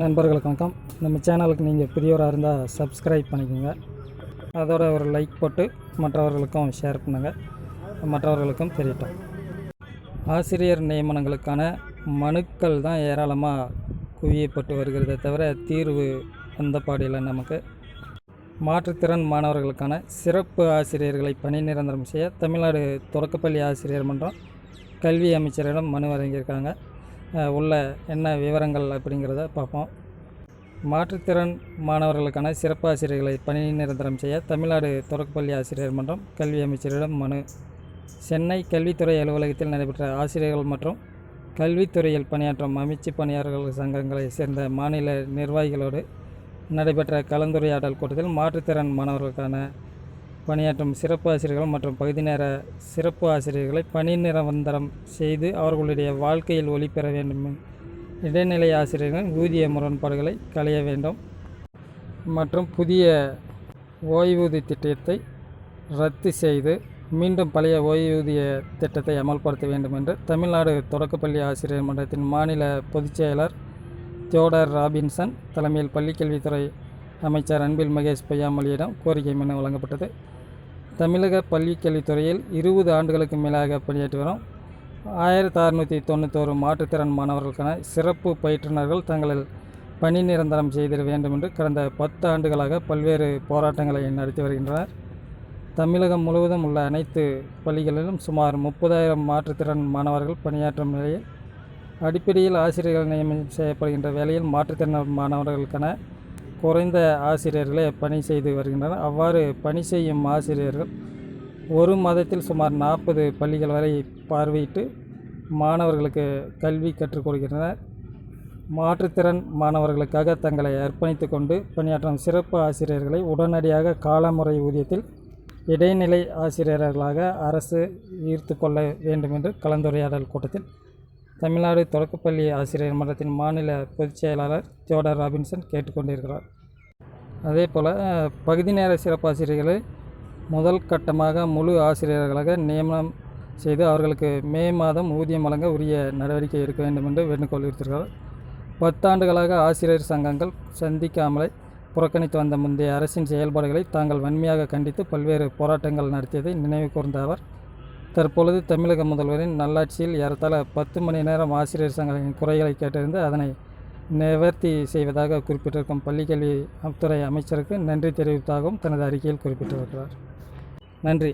நண்பர்களுக்கு வணக்கம். நம்ம சேனலுக்கு நீங்கள் புதியவராக இருந்தால் சப்ஸ்கிரைப் பண்ணிக்கோங்க. அதோட ஒரு லைக் போட்டு மற்றவர்களுக்கும் ஷேர் பண்ணுங்கள் மற்றவர்களுக்கும் தெரியட்டும். ஆசிரியர் நியமனங்களுக்கான மனுக்கள் தான் ஏராளமாக குவியப்பட்டு வருகிறதே தவிர தீர்வு அந்த பாடியில் நமக்கு. மாற்றுத்திறன் மாணவர்களுக்கான சிறப்பு ஆசிரியர்களை பணி நிரந்தரம் செய்ய தமிழ்நாடு தொடக்கப்பள்ளி ஆசிரியர் மன்றம் கல்வி அமைச்சரிடம் மனு வழங்கியிருக்காங்க. உள்ள என்ன விவரங்கள் அப்படிங்கிறத பார்ப்போம். மாற்றுத்திறன் மாணவர்களுக்கான சிறப்பாசிரியர்களை பணி நிரந்தரம் செய்ய தமிழ்நாடு தொடக்கப்பள்ளி ஆசிரியர் மன்றம் கல்வி அமைச்சரிடம் மனு. சென்னை கல்வித்துறை அலுவலகத்தில் நடைபெற்ற ஆசிரியர்கள் மற்றும் கல்வித்துறையில் பணியாற்றும் அமைச்சு பணியாளர்கள் சங்கங்களைச் சேர்ந்த மாநில நிர்வாகிகளோடு நடைபெற்ற கலந்துரையாடல் கூட்டத்தில் மாற்றுத்திறன் மாணவர்களுக்கான பணியாற்றும் சிறப்பு ஆசிரியர்கள் மற்றும் பகுதி நேர சிறப்பு ஆசிரியர்களை பணி நிரந்தரம் செய்து அவர்களுடைய வாழ்க்கையில் ஒளி பெற வேண்டும். இடைநிலை ஆசிரியர்களின் ஊதிய முரண்பாடுகளை களைய வேண்டும். மற்றும் புதிய ஓய்வூதிய திட்டத்தை ரத்து செய்து மீண்டும் பழைய ஓய்வூதிய திட்டத்தை அமல்படுத்த வேண்டும் என்று தமிழ்நாடு தொடக்கப்பள்ளி ஆசிரியர் மன்றத்தின் மாநில பொதுச் செயலர் தியோடர் ராபின்சன் தலைமையில் பள்ளிக்கல்வித்துறை அமைச்சர் அன்பில் மகேஷ் பொய்யாமொழியிடம் கோரிக்கை மனு வழங்கப்பட்டது. தமிழக பள்ளிக்கல்வித்துறையில் இருபது ஆண்டுகளுக்கு மேலாக பணியாற்றி வரும். ஆயிரத்தி அறுநூற்றி தொண்ணூத்தோரு மாற்றுத்திறன் மாணவர்களுக்கான சிறப்பு பயிற்றுனர்கள் தங்களில் பணி நிரந்தரம் செய்திட வேண்டும் என்று கடந்த பத்து ஆண்டுகளாக பல்வேறு போராட்டங்களை நடத்தி வருகின்றனர். தமிழகம் முழுவதும் உள்ள அனைத்து பள்ளிகளிலும் சுமார் முப்பதாயிரம் மாற்றுத்திறன் மாணவர்கள் பணியாற்றும் நிலையில் அடிப்படையில் ஆசிரியர்கள் நியமனம் செய்யப்படுகின்ற வேளையில் மாற்றுத்திறன் மாணவர்களுக்கான குறைந்த ஆசிரியர்களே பணி செய்து வருகின்றனர். அவ்வாறு பணி செய்யும் ஆசிரியர்கள் ஒரு மாதத்தில் சுமார் நாற்பது பள்ளிகள் வரை பார்வையிட்டு மாணவர்களுக்கு கல்வி கற்றுக் கொடுக்கின்றனர். மாற்றுத்திறன் மாணவர்களுக்காக தங்களை அர்ப்பணித்து கொண்டு பணியாற்றும் சிறப்பு ஆசிரியர்களை உடனடியாக காலமுறை ஊதியத்தில் இடைநிலை ஆசிரியர்களாக அரசு ஈர்த்து கொள்ள வேண்டும் என்று கலந்துரையாடல் கூட்டத்தில் தமிழ்நாடு தொடக்கப்பள்ளி ஆசிரியர் மன்றத்தின் மாநில பொதுச் செயலாளர் தியோடர் ராபின்சன் கேட்டுக்கொண்டிருக்கிறார். அதே போல் பகுதி நேர சிறப்பாசிரியர்களை முதல் கட்டமாக முழு ஆசிரியர்களாக நியமனம் செய்து அவர்களுக்கு மே மாதம் ஊதியம் வழங்க உரிய நடவடிக்கை எடுக்க வேண்டும் என்று வேண்டுகோள் விடுத்திருக்கிறார் பத்தாண்டுகளாக ஆசிரியர் சங்கங்கள் சந்திக்காமலே புறக்கணித்து வந்த முந்தைய அரசின் செயல்பாடுகளை தாங்கள் வன்மையாக கண்டித்து பல்வேறு போராட்டங்கள் நடத்தியதை நினைவு கூர்ந்த அவர் தற்பொழுது தமிழக முதல்வரின் நல்லாட்சியில் ஏறத்தாழ பத்து மணி நேரம் ஆசிரியர் சங்கங்களின் குறைகளை கேட்டறிந்து அதனை நிவர்த்தி செய்வதாக குறிப்பிட்டிருக்கும் பள்ளிக்கல்வி துறை அமைச்சருக்கு நன்றி தெரிவித்ததாகவும் தனது அறிக்கையில் குறிப்பிட்டிருக்கிறார். நன்றி.